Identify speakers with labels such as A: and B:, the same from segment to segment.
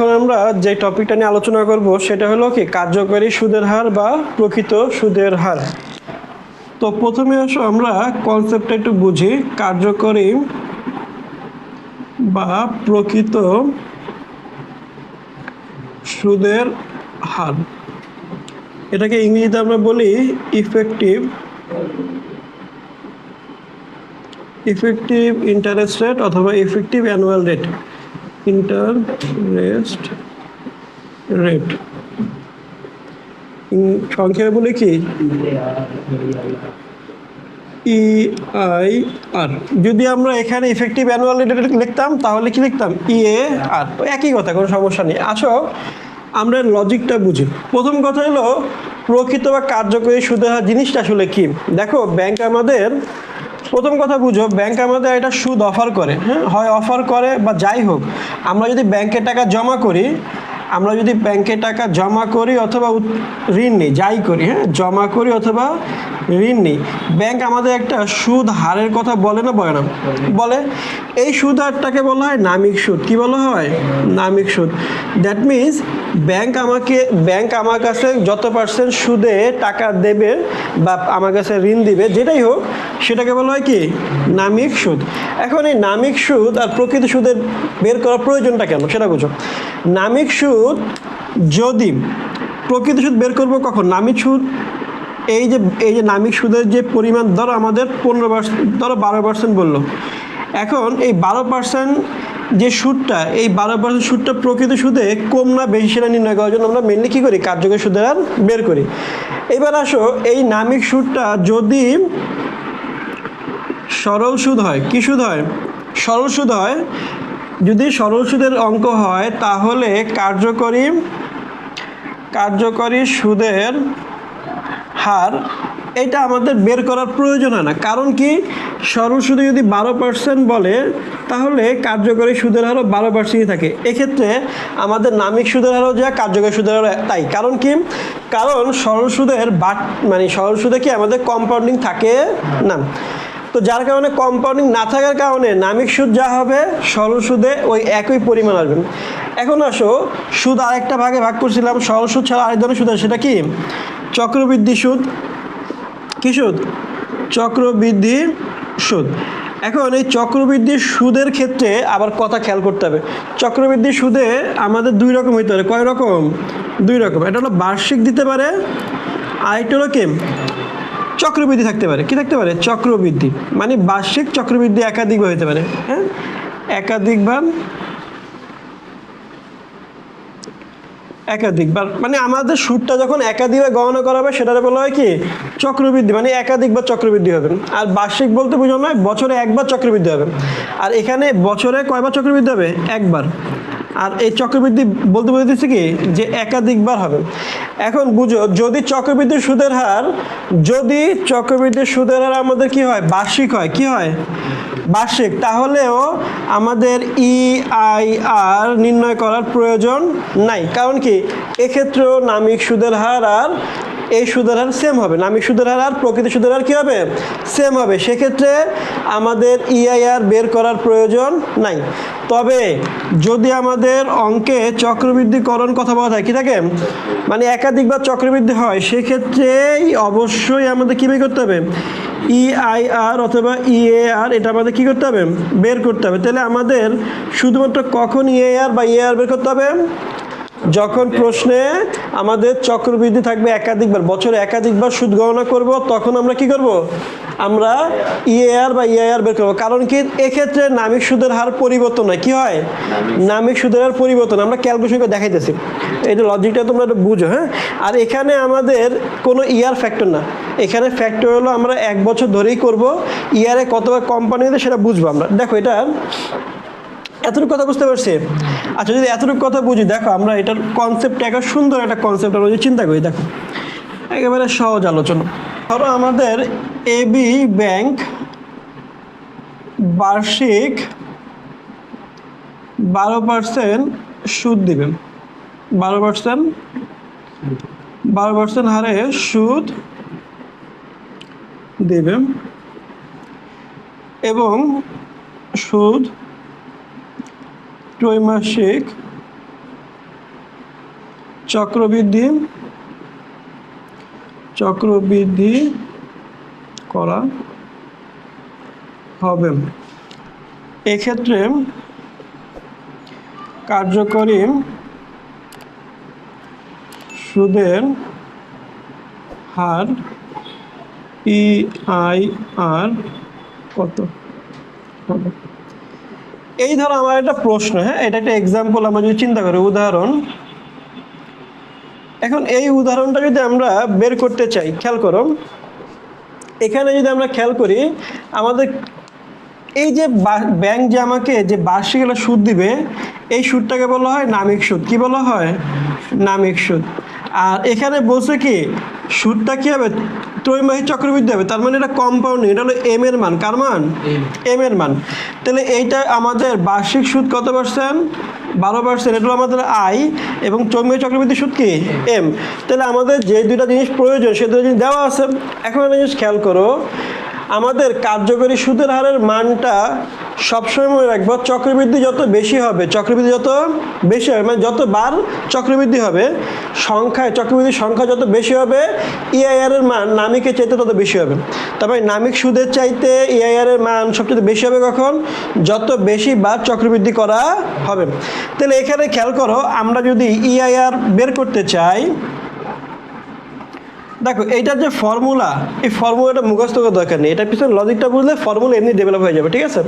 A: এখন আমরা যে টপিকটা নিয়ে আলোচনা করব, সেটা হলো কি কার্যকরী সুদের হার বা প্রকৃত সুদের হার? তো প্রথমে আসো আমরা কনসেপ্টটা একটু বুঝি। কার্যকরী বা প্রকৃত সুদের হার। এটাকে ইংরেজিতে আমরা বলি ইফেক্টিভ ইফেক্টিভ ইন্টারেস্ট রেট অথবা effective annual rate interest rate সংখ্যায় বলে কি? ই আই আর যদি আমরা এখানে ইফেক্টিভ অ্যানুয়াল রেট লিখতাম, তাহলে কি লিখতাম? ই এ আর একই কথা, কোনো সমস্যা নেই। আসো, আমরা লজিকটা বুঝি। প্রথম কথা হলো, প্রকৃত বা কার্যকরী সুদের হার জিনিসটা আসলে কি? দেখো ব্যাংক আমাদের প্রথম কথা বুঝো ব্যাংক আমাদের এটা সুদ অফার করে হ্যাঁ? হয় অফার করে বা যাই হোক, আমরা যদি ব্যাংকে টাকা জমা করি আমরা যদি ব্যাংকে টাকা জমা করি অথবা ঋণ নিই, যাই করি হ্যাঁ? জমা করি অথবা ঋণ নিই। ব্যাংক আমাদের একটা সুদ হারের কথা বলে না বলে না? বলে। এই সুদ হারটাকে বলা হয় নামিক সুদ। কি বলা হয়? নামিক সুদ। দ্যাট মিন্স ব্যাংক আমাকে ব্যাংক আমার কাছে যত পার্সেন্ট সুদে টাকা দেবে বা আমার কাছে ঋণ দিবে, যেটাই হোক, সেটাকে বলা হয় কি? নামিক সুদ। এখন এই নামিক সুদ আর প্রকৃত সুদের বের করার প্রয়োজনটা কেন? সেটা বুঝো। নামিক সুদ যদি প্রকৃত সুদ বের করব কখন? নামিক সুদ? এই যে এই যে নামিক সুদের যে পরিমাণ, ধরো আমাদের পনেরো পার্সেন্ট ধরো বারো পার্সেন্ট বলল। এখন এই বারো পার্সেন্ট যে সুদটা, এই বারো পার্সেন্ট সুদটা প্রকৃত সুদে কম না বেশি সেটা নির্ণয় করার জন্য আমরা মেনলি কী করি? কার্যকরী সুদের আর বের করি। এবার আসো, এই নামিক সুদটা যদি সরল সুদ হয়, কি সুদ হয়? সরল সুদ হয় যদি সরল সুদের অঙ্ক হয়, তাহলে কার্যকরী কার্যকরী সুদের হার, এটা আমাদের বের করার প্রয়োজন হয় না। কারণ কি? সরল সুদে যদি বারো পার্সেন্ট বলে, তাহলে কার্যকরী সুদের হারও বারো পার্সেন্টই থাকে। এক্ষেত্রে আমাদের নামিক সুদের হারও যা কার্যকরী সুদের হারও তাই, কারণ কি? কারণ সরল সুদের বাট মানে সরল সুদে কি আমাদের কম্পাউন্ডিং থাকে না? তো যার কারণে কম্পাউন্ডিং না থাকার কারণে নামিক সুদ যা হবে, সরল সুদে ওই একই পরিমাণ আসবে। এখন আসো, সুদ আরেকটা ভাগে ভাগ করছিলাম, সরল সুদ ছাড়া আরেক ধরনের সুদ আছে, সেটা কি? চক্রবৃদ্ধি সুদ। কি সুদ? চক্রবৃদ্ধি সুদ। এখন এই চক্রবৃদ্ধি সুদের ক্ষেত্রে আবার কথা খেয়াল করতে হবে। চক্রবৃদ্ধি সুদে আমাদের দুই রকম হইতে পারে। কয় রকম? দুই রকম। এটা হলো বার্ষিক দিতে পারে আরেকটা হলো কি? চক্রবৃদ্ধি থাকতে পারে। কি থাকতে পারে? চক্রবৃদ্ধি। মানে বার্ষিক চক্রবৃদ্ধি একাধিকবার হতে পারে। হ্যাঁ? একাধিকবার একাধিকবার। মানে আমাদের সুদটা যখন একাধিকবার গণনা করা হবে সেটাকে বলা হয় কি? চক্রবৃদ্ধি। মানে একাধিকবার চক্রবৃদ্ধি হবে। আর বার্ষিক বলতে বুঝো নয় বছরে একবার চক্রবৃদ্ধি হবে। আর এখানে বছরে কয়বার চক্রবৃদ্ধি হবে? একবার। আর এই চক্রবৃদ্ধি বলতে বলতেছি কি? যে একাধিকবার হবে। এখন বুঝো, যদি চক্রবৃদ্ধি সুদের হার, যদি চক্রবৃদ্ধি সুদের হার আমাদের কি হয়? বার্ষিক হয়। কি হয়? বার্ষিক। তাহলেও আমাদের ই আই আর নির্ণয় করার প্রয়োজন নাই। কারণ কি? এক্ষেত্রেও নামিক সুদের হার আর এই সুদের হার সেম হবে। নামিক সুদের হার আর প্রকৃতি সুদের হার কী হবে? সেম হবে। সেক্ষেত্রে আমাদের ইআইআর বের করার প্রয়োজন নাই। তবে যদি আমাদের অঙ্কে চক্রবৃদ্ধিকরণ কথা বলা থাকে, কি থাকে? মানে একাধিকবার চক্রবৃদ্ধি হয়, সেক্ষেত্রেই অবশ্যই আমাদের কী বের করতে হবে? ইআইআর অথবা ইএআর এটা আমাদের কী করতে হবে? বের করতে হবে। তাহলে আমাদের শুধুমাত্র কখন ইএআর বা ইএআর বের করতে হবে? যখন প্রশ্নে আমাদের চক্রবৃদ্ধি থাকবে একাধিকবার বছরে একাধিকবার সুদ গণনা করব তখন আমরা কি করব? আমরা ইএআর বা ইআইআর বের করব। কারণ কি? এক্ষেত্রে নামিক সুদের হার পরিবর্তন হয়। কি হয়? নামিক সুদের হার পরিবর্তন। আমরা ক্যালকুলেশন করে দেখাইতেছি। এটা লজিকটা তোমরা একটু বুঝো হ্যাঁ? আর এখানে আমাদের কোনো ইয়ার ফ্যাক্টর না। এখানে ফ্যাক্টর হলো আমরা এক বছর ধরেই করব। ইয়ারে কতবার কোম্পানি সেটা বুঝব আমরা। দেখো এটা এতটুকু কথা বুঝতে পারছি? আচ্ছা যদি এতটুকু কথা বুঝি, দেখো, আমরা এটার কনসেপ্ট একটা সুন্দর একটা কনসেপ্ট আমরা যদি চিন্তা করি, দেখো, একেবারে সহজ আলোচনা। ধরো আমাদের এবি ব্যাংক বার্ষিক বারো পার্সেন্ট সুদ দিবে। বারো পার্সেন্ট বারো পার্সেন্ট হারে সুদ দেবে। এবং সুদ ত্রৈমাসিক চক্রবৃদ্ধি চক্রবৃদ্ধি করা হবে। এক্ষেত্রে কার্যকরী সুদের হার ই আই আর কত? হবে। এই ধরো আমার একটা প্রশ্ন হ্যাঁ? এটা একটা এক্সাম্পল আমরা যদি চিন্তা করি, উদাহরণ। এখন এই উদাহরণটা যদি আমরা বের করতে চাই, খেয়াল করো। এখানে যদি আমরা খেয়াল করি, আমাদের এই যে ব্যাংক যে আমাকে যে বার্ষিক একটা সুদ দিবে, এই সুদটাকে বলা হয় নামিক সুদ। কি বলা হয়? নামিক সুদ। আর এখানে বলছে কি, সুদটা কি হবে? ত্রৈমাসিক চক্রবৃদ্ধি হবে তার মানে এটা কম্পাউন্ড এটা হলো এম এর মান কার মান? এম এর মান। তাহলে এইটা আমাদের বার্ষিক সুদ কত পার্সেন্ট বারো পার্সেন্ট এটা হলো আমাদের আই এবং চৌম্বী চক্রবৃদ্ধি সুদ কি? এম তাহলে আমাদের যে দুইটা জিনিস প্রয়োজন সে দুটো জিনিস দেওয়া আছে। এখন একটা জিনিস খেয়াল করো আমাদের কার্যকরী সুদের হারের মানটা সবসময় মনে রাখব, চক্রবৃদ্ধি যত বেশি হবে, চক্রবৃদ্ধি যত বেশি হবে মানে যত বার চক্রবৃদ্ধি হবে, সংখ্যায়, চক্রবৃদ্ধির সংখ্যা যত বেশি হবে ইআইআর এর মান নামিকের চাইতে তত বেশি হবে। তবে নামিক সুদের চাইতে ইআইআর এর মান সবচেয়ে বেশি হবে কখন? যত বেশি বার চক্রবৃদ্ধি করা হবে। তাহলে এখানে খেয়াল করো, আমরা যদি ইআইআর বের করতে চাই দেখো, এইটার যে ফর্মুলা এই ফর্মুলাটা মুখস্থ করার দরকার নেই। এটার পিছনে লজিকটা বুঝলে ফর্মুলা এমনি ডেভেলপ হয়ে যাবে, ঠিক আছে?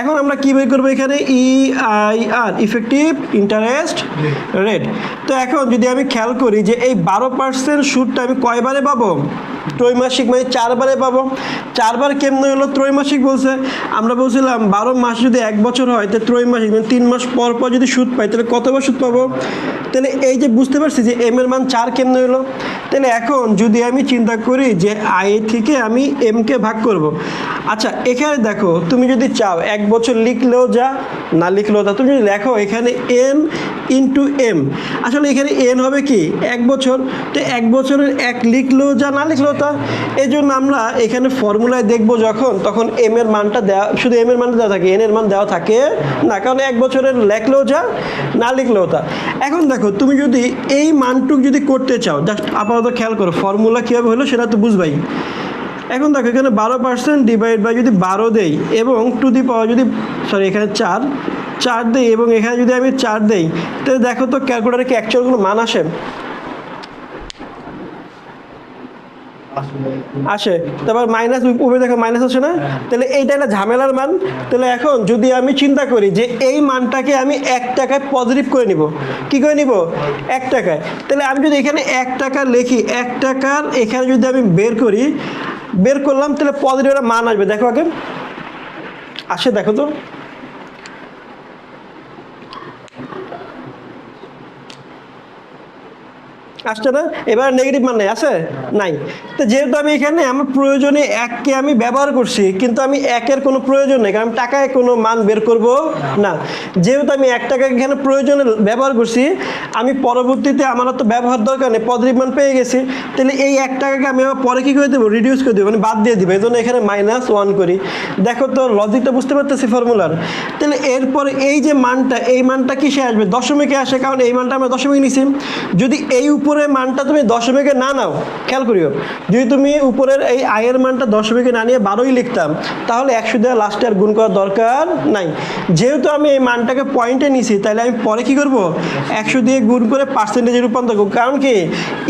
A: এখন আমরা কি বের করব এখানে? E I R effective interest rate তো এখন যদি আমি খেয়াল করি যে এই বারো পার্সেন্ট সুদটা আমি কয়বারে পাবো? ত্রৈমাসিক মানে চারবারে পাবো। চারবার কেমন হলো? ত্রৈমাসিক বলছে, আমরা বলছিলাম বারো মাস যদি এক বছর হয়, তো ত্রৈমাসিক মানে তিন মাস পর পর যদি সুদ পাই, তাহলে কতবার সুদ পাবো? তাহলে এই যে বুঝতে পারছি যে এম এর মান চার কেমন হলো? তাহলে এখন যদি আমি চিন্তা করি যে আই থেকে আমি এমকে ভাগ করব। আচ্ছা এখানে দেখো, তুমি যদি চাও এক বছর লিখলেও যা, না লিখলেও তা। তুমি যদি লেখো এখানে এন ইন্টু এম আসলে এখানে এন হবে কি? এক বছর। তো এক বছরের এক লিখলেও যা, না লিখলেও তা এই জন্য আমরা এখানে ফর্মুলায় দেখব যখন, তখন এম এর মানটা দেওয়া শুধু এম এর মানটা দেওয়া থাকে এন এর মান দেওয়া থাকে না, কারণ এক বছরের লেখলেও যা, না লিখলেও তা। এখন দেখো, তুমি যদি এই মানটুক যদি করতে চাও জাস্ট আপাতত খেয়াল করো ফর্মুলা কীভাবে হলো সেটা তো বুঝবাই। এখন দেখো, এখানে বারো পার্সেন্ট ডিভাইড বাই যদি বারো দেই, এবং টু দি পাওয়ার যদি সরি এখানে চার চার দেই, এবং এখানে যদি আমি চার দেই, তাহলে দেখো তো ক্যালকুলেটারে কি অ্যাকচুয়াল কোনো মান আসে? আসে। তারপর মাইনাস উপরে দেখো মাইনাস আসে না? তাহলে এইটা একটা ঝামেলার মান। তাহলে এখন যদি আমি চিন্তা করি যে এই মানটাকে আমি এক টাকায় পজিটিভ করে নিব, কি করে নিব? এক টাকায়। তাহলে আমি যদি এখানে এক টাকা লিখি, এক টাকার এখানে যদি আমি বের করি, বের করলাম, তাহলে পজিটিভ একটা মান আসবে। দেখো আগে। আসে, দেখো তো। আসছে না? এবার নেগেটিভ মান নেই। আছে নাই। তো যেহেতু আমি এখানে, আমার প্রয়োজনে এককে আমি ব্যবহার করছি, কিন্তু আমি একের কোনো প্রয়োজন নেই, কারণ টাকায় কোনো মান বের করব না। যেহেতু আমি এক টাকা এখানে প্রয়োজনে ব্যবহার করছি, আমি পরবর্তীতে আমার তো ব্যবহার দরকার নেই পজিটিভ মান পেয়ে গেছি। তাহলে এই এক টাকাকে আমি আমার পরে কী করে দেবো? রিডিউস করে দেবো মানে বাদ দিয়ে দিব এই জন্য এখানে মাইনাস ওয়ান করি। দেখো তো লজিকটা বুঝতে পারতেছি ফর্মুলার তাহলে এরপরে এই যে মানটা, এই মানটা কিসে আসবে? দশমিকে আসে, কারণ এই মানটা আমরা দশমিক নিছি। যদি এই উপরের মানটা তুমি দশমিকে না নাও করিও, যদি তুমি উপরের এই আয়ের মানটা দশমিকে না নিয়ে বারোই লিখতাম, তাহলে একশো দেওয়া লাস্টে আর গুণ করার দরকার নাই। যেহেতু আমি এই মানটাকে পয়েন্টে নিছি, তাহলে আমি পরে কি করব? একশো দিয়ে গুণ করে পার্সেন্টেজে রূপান্তর করব। কারণ কি?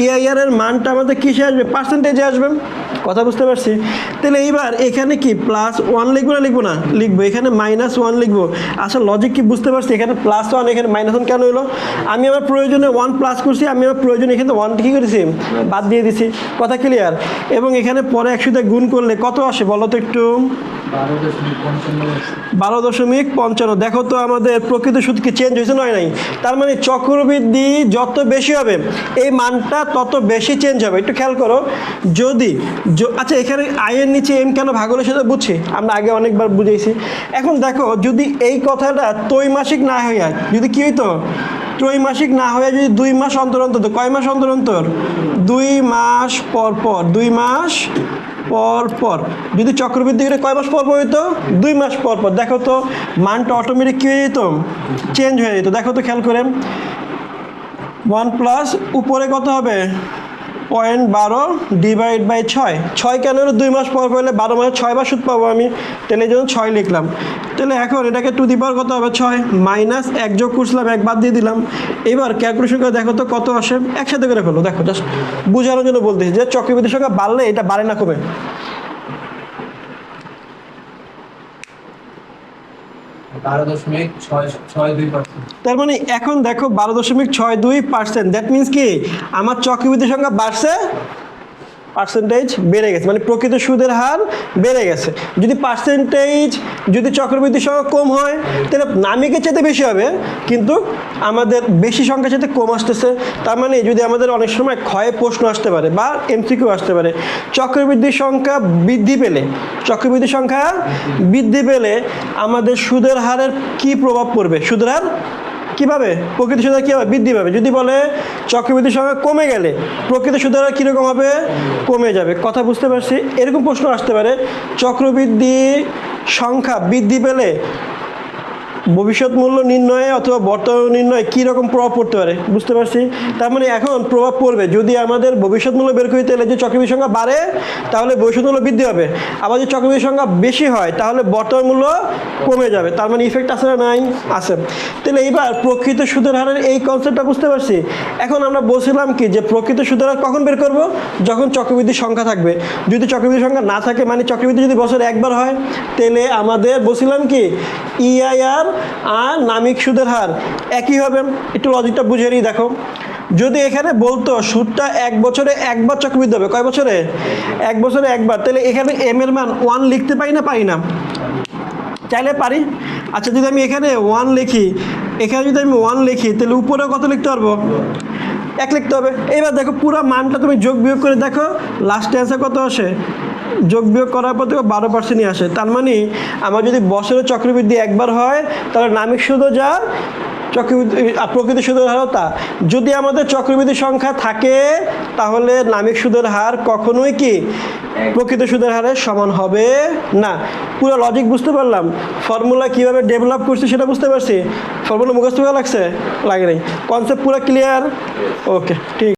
A: এআইআর এর মানটা আমাদের কিসে আসবে? পার্সেন্টেজে আসবে। কথা বুঝতে পারছি? তাহলে এইবার এখানে কি প্লাস ওয়ান লিখব না লিখব না? লিখব, এখানে মাইনাস ওয়ান লিখব। আসলে লজিক কি বুঝতে পারছি? এখানে প্লাস ওয়ান এখানে মাইনাস ওয়ান কেন হলো আমি আমার প্রয়োজনে ওয়ান প্লাস করছি, আমি আমার প্রয়োজনে এখানে ওয়ান কী করেছি? বাদ দিয়ে দিছি। কথা ক্লিয়ার এবং এখানে পরে একসাথে গুণ করলে কত আসে বলো তো একটু?
B: বারো দশমিক পঞ্চান্ন
A: দেখো তো আমাদের প্রকৃত সুদ কি চেঞ্জ হয়েছে নয় নাই? তার মানে চক্রবৃদ্ধি যত বেশি হবে, এই মানটা তত বেশি চেঞ্জ হবে। একটু খেয়াল করো, যদি আচ্ছা এখানে আয়ের নিচে এম কেন ভাগ হলো সেটা বুঝছি। আমরা আগে অনেকবার বুঝেছি এখন দেখো, যদি এই কথাটা ত্রৈমাসিক না হইয়া, যদি কি হইতো? ত্রৈমাসিক না হয়ে যদি দুই মাস অন্তর অন্তর কয় মাস অন্তর অন্তর? দুই মাস পর পর, দুই মাস পর পর। যদি চক্রবৃদ্ধি করে কয় মাস পর পর হইতো? দুই মাস পর পর। দেখো তো, মানটা অটোমেটিক কী হয়ে যেত? চেঞ্জ হয়ে যেত। দেখো তো খেয়াল করে। ওয়ান প্লাস উপরে কত হবে? পয়েন্ট বারো ডিভাইড বাই ছয়। ছয় কেন দুই মাস পর পড়লে বারো মাসে ছয় মাস সুদ পাবো আমি। তাহলে এই জন্য ছয় লিখলাম। তাহলে এখন এটাকে টু দি পাওয়ার কত হবে? ছয়। মাইনাস এক যোগ করছিলাম, এক বাদ দিয়ে দিলাম। এবার ক্যালকুলেশন করে দেখো তো কত আসে? একসাথে করে ফেলো। দেখো জাস্ট বোঝানোর জন্য বলতেছি যে চক্রবৃদ্ধির সংখ্যা বাড়লে এটা বাড়ে না কমে
B: বারো দশমিক ছয় ছয় দুই পার্সেন্ট
A: তার মানে এখন দেখো বারো দশমিক ছয় দুই পার্সেন্ট। দ্যাট মিনস কি? আমার চক্রবৃদ্ধি সংখ্যা বাড়ছে পার্সেন্টেজ বেড়ে গেছে মানে প্রকৃত সুদের হার বেড়ে গেছে। যদি পার্সেন্টেজ যদি চক্রবৃদ্ধি সংখ্যা কম হয়, তাহলে নামিকের চাইতে বেশি হবে, কিন্তু আমাদের বেশি সংখ্যার সাথে কম আসতেছে। তার মানে যদি আমাদের অনেক সময় ক্ষয়ে প্রশ্ন আসতে পারে বা এমসিকিউ আসতে পারে চক্রবৃদ্ধির সংখ্যা বৃদ্ধি পেলে, চক্রবৃদ্ধি সংখ্যা বৃদ্ধি পেলে আমাদের সুদের হারের কি প্রভাব পড়বে? সুদের হার কীভাবে? প্রকৃত সুদের কী হবে বৃদ্ধি পাবে। যদি বলে চক্রবৃদ্ধি সংখ্যা কমে গেলে, প্রকৃত সুদের কীরকম হবে? কমে যাবে। কথা বুঝতে পারছি? এরকম প্রশ্ন আসতে পারে, চক্রবৃদ্ধি সংখ্যা বৃদ্ধি পেলে ভবিষ্যৎ মূল্য নির্ণয়ে অথবা বর্তমান নির্ণয়ে কী রকম প্রভাব পড়তে পারে? বুঝতে পারছি? তার মানে এখন প্রভাব পড়বে। যদি আমাদের ভবিষ্যৎ মূল্য বের করতে হলে যে চক্রবৃদ্ধি সংখ্যা বাড়ে, তাহলে ভবিষ্যৎ মূল্য বৃদ্ধি হবে। আবার যদি চক্রবৃদ্ধি সংখ্যা বেশি হয়, তাহলে বর্তমান মূল্য কমে যাবে। তার মানে ইফেক্ট আছে না নাই? আছে। তাহলে এইবার প্রকৃত সুদের হারের এই কনসেপ্টটা বুঝতে পারছি। এখন আমরা বলছিলাম কি যে প্রকৃত সুদের হার কখন বের করব? যখন চক্রবৃদ্ধির সংখ্যা থাকবে। যদি চক্রবৃদ্ধি সংখ্যা না থাকে মানে চক্রবৃদ্ধি যদি বছরে একবার হয়, তাহলে আমাদের বলছিলাম কি ইআইআর আর নামিক সুদের হার একই হবে। একটু লজিকটা নিই, দেখো। যদি এখানে বলতো সুদটা এক বছরে একবার চক্রবৃদ্ধি হবে কয় বছরে? এক বছরে একবার। তাহলে এখানে এম এর মান ওয়ান লিখতে পারি না পারি না? চাইলে পারি। আচ্ছা যদি আমি এখানে ওয়ান লিখি, এখানে যদি আমি ওয়ান লিখি, তাহলে উপরেও কত লিখতে পারব? এক লিখতে হবে। এবার দেখো পুরো মানটা তুমি যোগ বিয়োগ করে দেখো লাস্টে অ্যান্সার কত আসে? যোগ বিয়োগ করার পর দেখো বারো পার্সেন্টই আসে। তার মানে আমার যদি বছরে চক্রবৃদ্ধি একবার হয়, তাহলে নামিক সুদও যা, চক্রবৃদ্ধি প্রকৃত সুদের হারও তা। যদি আমাদের চক্রবৃদ্ধি সংখ্যা থাকে, তাহলে নামিক সুদের হার কখনোই কি প্রকৃত সুদের হারের সমান হবে না। পুরো লজিক বুঝতে পারলাম। ফর্মুলা কীভাবে ডেভেলপ করছে সেটা বুঝতে পারছি। ফর্মুলা মুখস্থ লাগছে? লাগে নাই। কনসেপ্ট পুরো ক্লিয়ার ওকে ঠিক।